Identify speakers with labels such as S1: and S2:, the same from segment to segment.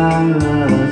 S1: I love.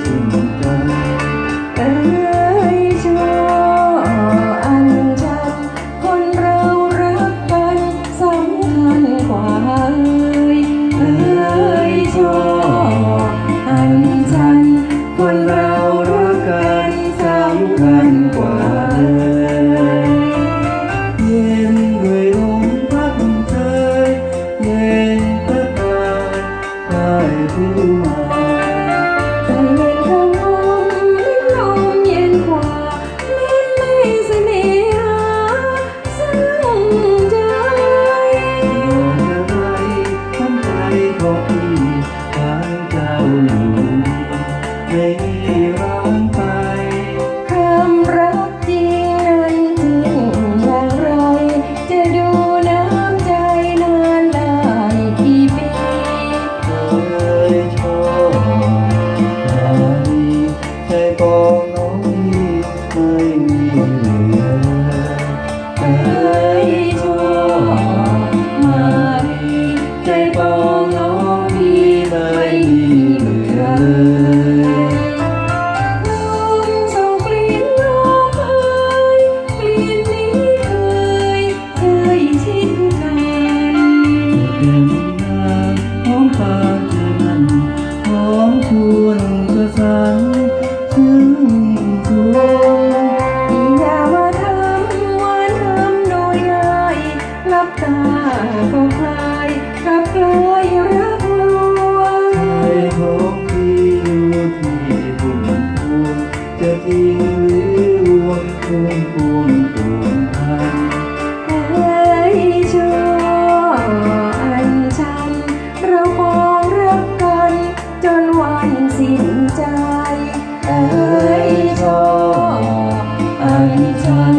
S1: Bible. นพเอ้ชั่
S2: ว
S1: อั
S2: น
S1: ชัน เราคงรักกัน จนวันสิ้นใจ เอ้ชั่วอันชัน